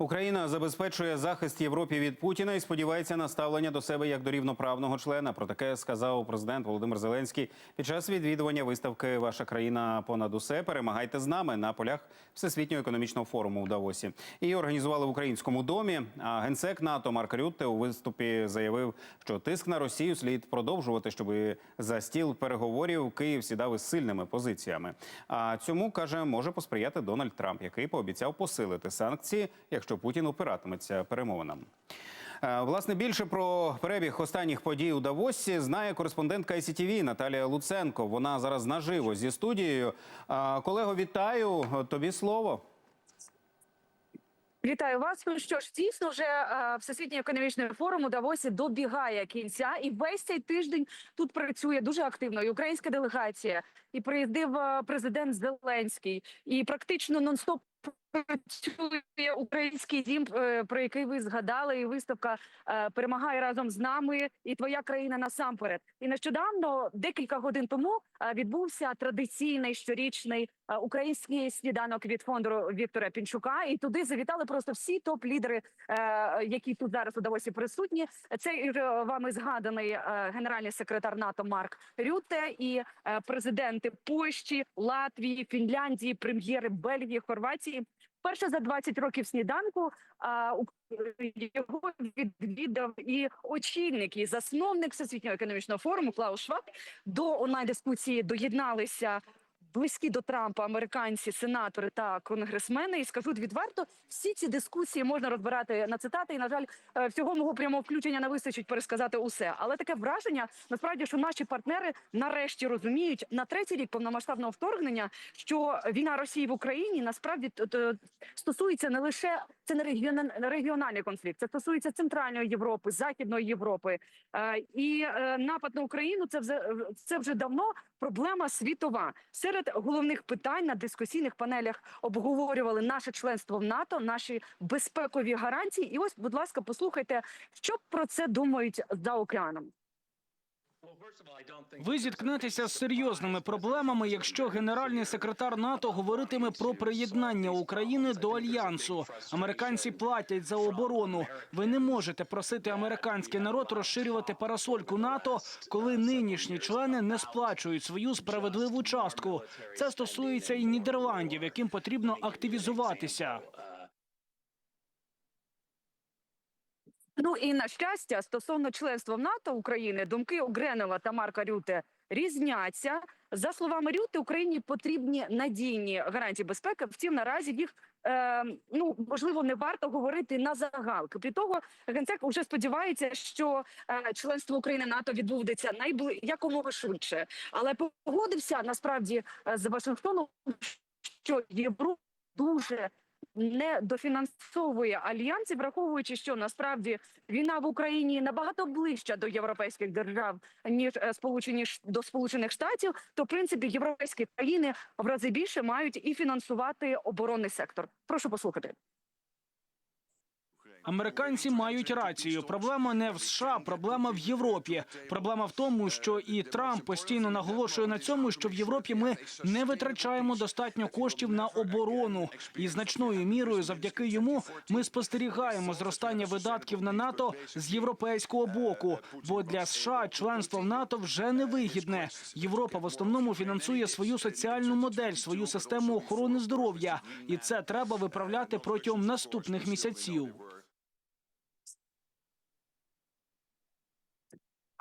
Україна забезпечує захист Європі від Путіна і сподівається на ставлення до себе як до рівноправного члена. Про таке сказав президент Володимир Зеленський під час відвідування виставки Ваша країна понад усе. Перемагайте з нами на полях Всесвітнього економічного форуму у Давосі. Її організували в українському домі. А генсек НАТО Марк Рютте у виступі заявив, що тиск на Росію слід продовжувати, щоб за стіл переговорів Київ сідав із сильними позиціями. А цьому каже, може посприяти Дональд Трамп, який пообіцяв посилити санкції, якщо Путін опиратиметься перемовинам. Е, Власне, більше про перебіг останніх подій у Давосі знає кореспондентка ICTV Наталія Луценко. Вона зараз наживо зі студією. Колего, вітаю. Тобі слово. Вітаю вас. Ну що ж, дійсно, вже е, всесвітній економічний форум у Давосі добігає кінця, і весь цей тиждень тут працює дуже активно. І українська делегація, і приїздив е, президент Зеленський, і практично нон-стоп працює український дім, е, про який ви згадали, і виставка е, перемагає разом з нами. І твоя країна насамперед. І нещодавно, декілька годин тому, е, відбувся традиційний щорічний український сніданок від фонду Віктора Пінчука. І туди завітали просто всі топ-лідери, які тут зараз у Давосі присутні. Це вами згаданий генеральний секретар НАТО Марк Рютте і президенти Польщі, Латвії, Фінляндії, прем'єри Бельгії, Хорватії. Перше за 20 років сніданку а, його відвідав і очільник, і засновник Всесвітнього економічного форуму Клаус Шваб. До онлайн дискусії доєдналися близькі до Трампа американці, сенатори та конгресмени. І скажу відверто, всі ці дискусії можна розбирати на цитати. І на жаль, е, всього мого прямого включення не вистачить пересказати усе. Але таке враження насправді, що наші партнери нарешті розуміють на третій рік повномасштабного вторгнення, що війна Росії в Україні насправді стосується не лише це не регіона- регіональний конфлікт, це стосується центральної Європи, західної Європи. Е, І е, напад на Україну це вже це вже давно проблема світова. Серед головних питань на дискусійних панелях обговорювали наше членство в НАТО, наші безпекові гарантії. І ось, будь ласка, послухайте, що про це думають за океаном. Ви зіткнетеся з серйозними проблемами, якщо генеральний секретар НАТО говоритиме про приєднання України до альянсу. Американці платять за оборону. Ви не можете просити американський народ розширювати парасольку НАТО, коли нинішні члени не сплачують свою справедливу частку. Це стосується і Нідерландів, яким потрібно активізуватися. Ну і на щастя, стосовно членства в НАТО України, думки у Гренова та Марка Рюте різняться. За словами Рюте, Україні потрібні надійні гарантії безпеки. Втім, наразі їх е, ну можливо не варто говорити на загал. Крім того, генсек вже сподівається, що е, членство України НАТО відбудеться найбли якомога швидше, але погодився насправді е, з Вашингтоном, що Європа дуже не дофінансовує альянси, враховуючи, що насправді війна в Україні набагато ближча до європейських держав ніж е, сполучені до сполучених штатів, то в принципі європейські країни в рази більше мають і фінансувати оборонний сектор. Прошу послухати. Американці мають рацію. Проблема не в США, проблема в Європі. Проблема в тому, що і Трамп постійно наголошує на цьому, що в Європі ми не витрачаємо достатньо коштів на оборону, і значною мірою, завдяки йому, ми спостерігаємо зростання видатків на НАТО з європейського боку. Бо для США членство в НАТО вже не вигідне. Європа в основному фінансує свою соціальну модель, свою систему охорони здоров'я, і це треба виправляти протягом наступних місяців.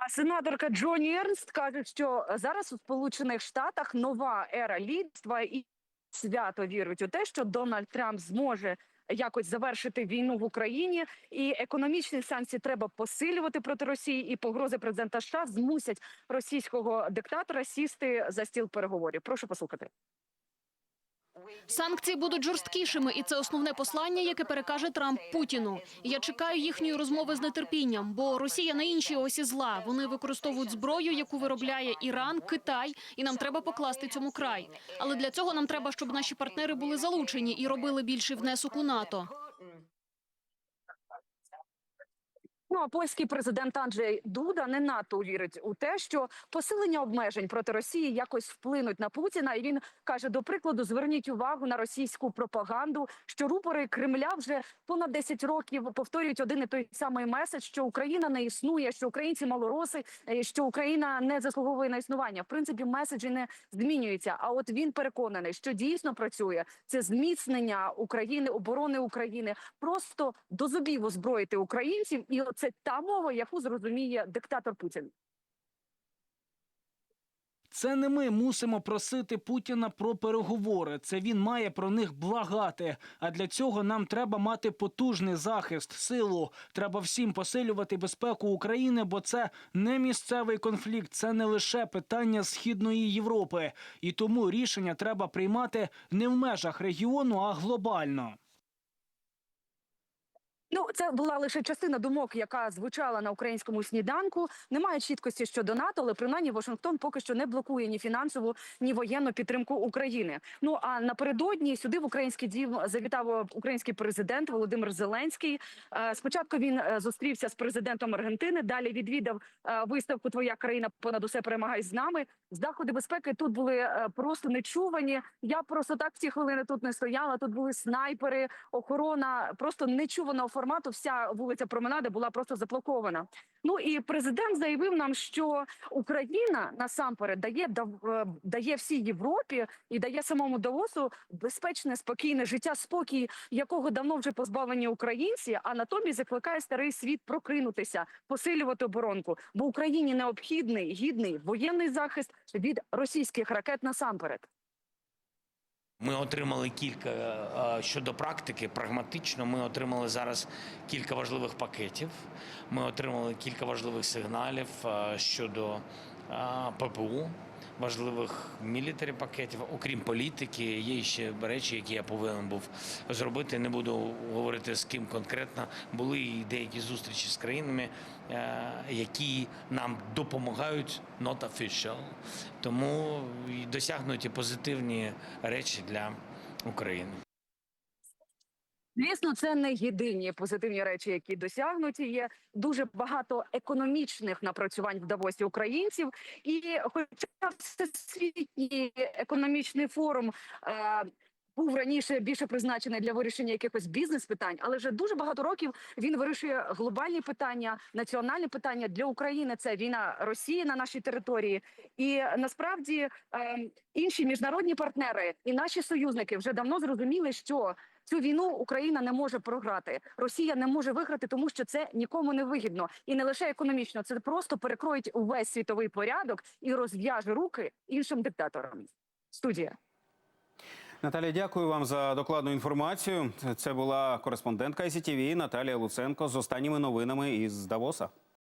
Сенаторка Джоні Ернст каже, що зараз у Сполучених Штатах нова ера лідства і свято вірить у те, що Дональд Трамп зможе якось завершити війну в Україні, і економічні санкції треба посилювати проти Росії. І погрози президента США змусять російського диктатора сісти за стіл переговорів. Прошу послухати. Санкції будуть жорсткішими, і це основне послання, яке перекаже Трамп Путіну. Я чекаю їхньої розмови з нетерпінням, бо Росія на іншій осі зла. Вони використовують зброю, яку виробляє Іран, Китай, і нам треба покласти цьому край. Але для цього нам треба, щоб наші партнери були залучені і робили більший внесок у НАТО. Ну а польський президент Анджей Дуда не надто вірить у те, що посилення обмежень проти Росії якось вплинуть на Путіна. І він каже: до прикладу, зверніть увагу на російську пропаганду, що рупори Кремля вже понад 10 років повторюють один і той самий меседж, що Україна не існує, що українці малороси, е, що Україна не заслуговує на існування. В принципі, меседжі не змінюються. А от він переконаний, що дійсно працює це зміцнення України, оборони України, просто до зубів озброїти українців, і це та мова, яку зрозуміє диктатор Путін. Це не ми мусимо просити Путіна про переговори. Це він має про них благати. А для цього нам треба мати потужний захист, силу. Треба всім посилювати безпеку України, бо це не місцевий конфлікт, це не лише питання східної Європи. І тому рішення треба приймати не в межах регіону, а глобально. Ну, це була лише частина думок, яка звучала на українському сніданку. Немає чіткості щодо НАТО, але принаймні Вашингтон поки що не блокує ні фінансову, ні воєнну підтримку України. Ну а напередодні сюди в український дім завітав український президент Володимир Зеленський. Е, Спочатку він е, зустрівся з президентом Аргентини. Далі відвідав е, виставку Твоя країна понад усе перемагай з нами. Заходи безпеки тут були е, просто нечувані. Я просто так ці хвилини тут не стояла. Тут були снайпери, охорона просто нечуваного формату. Вся вулиця Променади була просто заблокована. Ну і президент заявив нам, що Україна насамперед дає е, дає всій Європі і дає самому Давосу безпечне, спокійне життя, спокій, якого давно вже позбавлені українці. А натомість закликає старий світ прокинутися, посилювати оборонку. Бо Україні необхідний гідний воєнний захист від російських ракет насамперед. Ми отримали кілька е, щодо практики. Прагматично ми отримали зараз кілька важливих пакетів. Ми отримали кілька важливих сигналів е, щодо е, ППУ, важливих мілітарі пакетів. Окрім політики, є ще речі, які я повинен був зробити. Не буду говорити з ким конкретно. Були і деякі зустрічі з країнами, е, які нам допомагають not official. Тому досягнуті позитивні речі для України. Звісно, це не єдині позитивні речі, які досягнуті. Є дуже багато економічних напрацювань в Давосі українців. І, хоча всесвітній економічний форум. Е- був раніше більше призначений для вирішення якихось бізнес-питань, але вже дуже багато років він вирішує глобальні питання, національні питання для України. Це війна Росії на нашій території, і насправді е, інші міжнародні партнери і наші союзники вже давно зрозуміли, що цю війну Україна не може програти. Росія не може виграти, тому що це нікому не вигідно, і не лише економічно. Це просто перекроїть увесь світовий порядок і розв'яже руки іншим диктаторам. Студія. Наталія, дякую вам за докладну інформацію. Це була кореспондентка ICTV Наталія Луценко з останніми новинами із Давоса.